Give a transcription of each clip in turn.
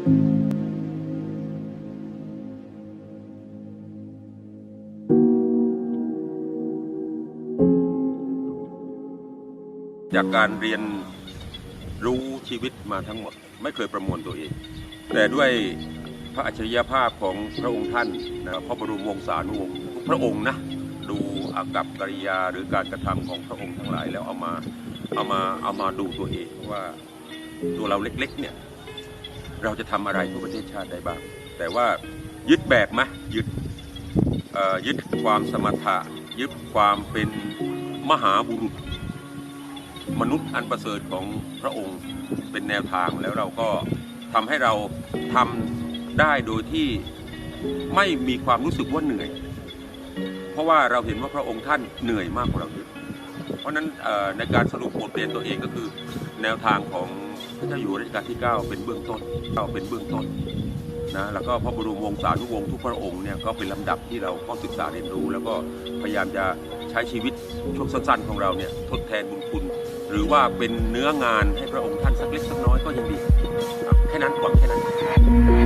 จากการเรียนรู้ชีวิตมาทั้งหมด ไม่เคยประมวลตัวเอง แต่ด้วยพระอัจฉริยภาพของพระองค์ท่านนะพระบรมวงศานุวงศ์พระองค์นะดูอากับกิริยาหรือการกระทำของพระองค์ทั้งหลายแล้วเอามาเอามาเอามาดูตัวเองว่าตัวเราเล็กๆเนี่ย เราจะทำอะไรเพื่อประเทศชาติได้บ้าง แต่ว่ายึดแบบไหมยึดยึดความสมถะยึดความเป็นมหาบุรุษ มนุษย์อันประเสริฐของพระองค์เป็นแนวทางแล้วเราก็ทำให้เราทำได้โดยที่ไม่มีความรู้สึกว่าเหนื่อย เพราะว่าเราเห็นว่าพระองค์ท่านเหนื่อยมากกว่าเราเยอะเพราะนั้นในการสรุปบทเรียนตัวเองก็คือแนวทางของ พระเจ้าอยู่รัชกาลที่ 9 เป็นเบื้องต้นเราเป็นเบื้องต้นนะแล้วก็พระบรมวงศานุวงศ์ทุกพระองค์เนี่ยก็เป็นลำดับที่เราก็ศึกษาเรียนรู้ แล้วก็พยายามจะใช้ชีวิตช่วงสั้นๆของเราเนี่ยทดแทนบุญคุณ หรือว่าเป็นเนื้องานให้พระองค์ท่านสักเล็กสักน้อยก็ยังดี แค่นั้นก่อนแค่นั้น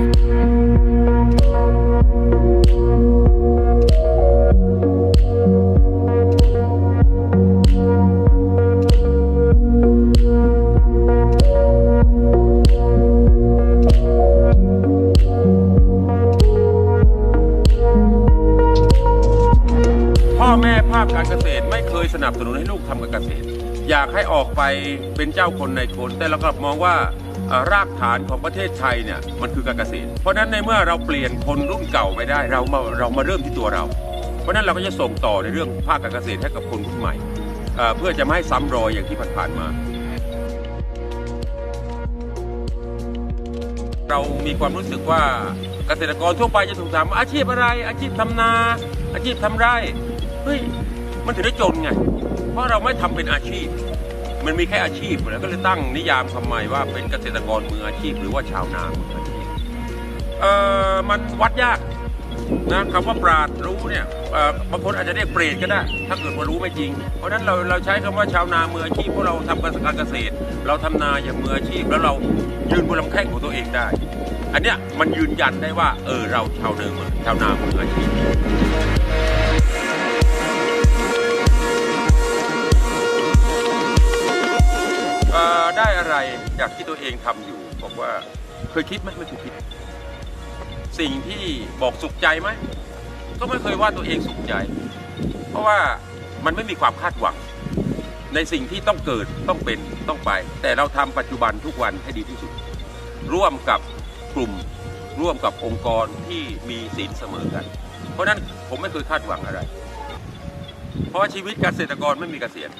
าคการเกษตรไม่เคยสนับสนุนให้ลูกทำการเกษตร อยากให้ออกไปเป็นเจ้าคนในคน แต่เรากลับมองว่ารากฐานของประเทศไทยเนี่ยมันคือการเกษตร เพราะฉะนั้นในเมื่อเราเปลี่ยนคนรุ่นเก่าไม่ได้เรามาเรามาเริ่มที่ตัวเรา เพราะนั้นเราก็จะส่งต่อในเรื่องภาคการเกษตรให้กับคนรุ่นใหม่ เพื่อจะไม่ให้ซ้ำรอยอย่างที่ผ่านๆมา เรามีความรู้สึกว่าเกษตรกรทั่วไปจะถูกถามอาชีพอะไร อาชีพทำนา อาชีพทำไร่เฮ้ย มันถึงได้จนไง เพราะเราไม่ทำเป็นอาชีพ มันมีแค่อาชีพแล้วก็เลยตั้งนิยามคำใหม่ว่าเป็นเกษตรกรมืออาชีพหรือว่าชาวนามืออาชีพเอ่อมันวัดยากนะคำว่าปราดรู้เนี่ยบางคนอาจจะเรียกเปรตก็ได้ ถ้าเกิดว่ารู้ไม่จริง เพราะนั้นเราเราใช้คำว่าชาวนามืออาชีพเพราะเราทำการเกษตร เราทำนาอย่างมืออาชีพ แล้วเรายืนบนลำแข้งของตัวเองได้ อันเนี้ยมันยืนยันได้ว่าเออเราชาวเดิมชาวนามืออาชีพ อได้อะไรจากที่ตัวเองทำอยู่ บอกว่าเคยคิดไหมไม่เคยคิด สิ่งที่บอกสุขใจไหมก็ไม่เคยว่าตัวเองสุขใจ เพราะว่ามันไม่มีความคาดหวัง ในสิ่งที่ต้องเกิดต้องเป็นต้องไป แต่เราทำปัจจุบันทุกวันให้ดีที่สุด ร่วมกับกลุ่มร่วมกับองค์กรที่มีศีลเสมอกัน เพราะฉะนั้นผมไม่เคยคาดหวังอะไร เพราะว่าชีวิตเกษตรกรไม่มีเกษียณ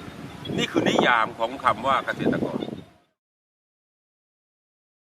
นี่คือนิยามของคำว่าเกษตรกร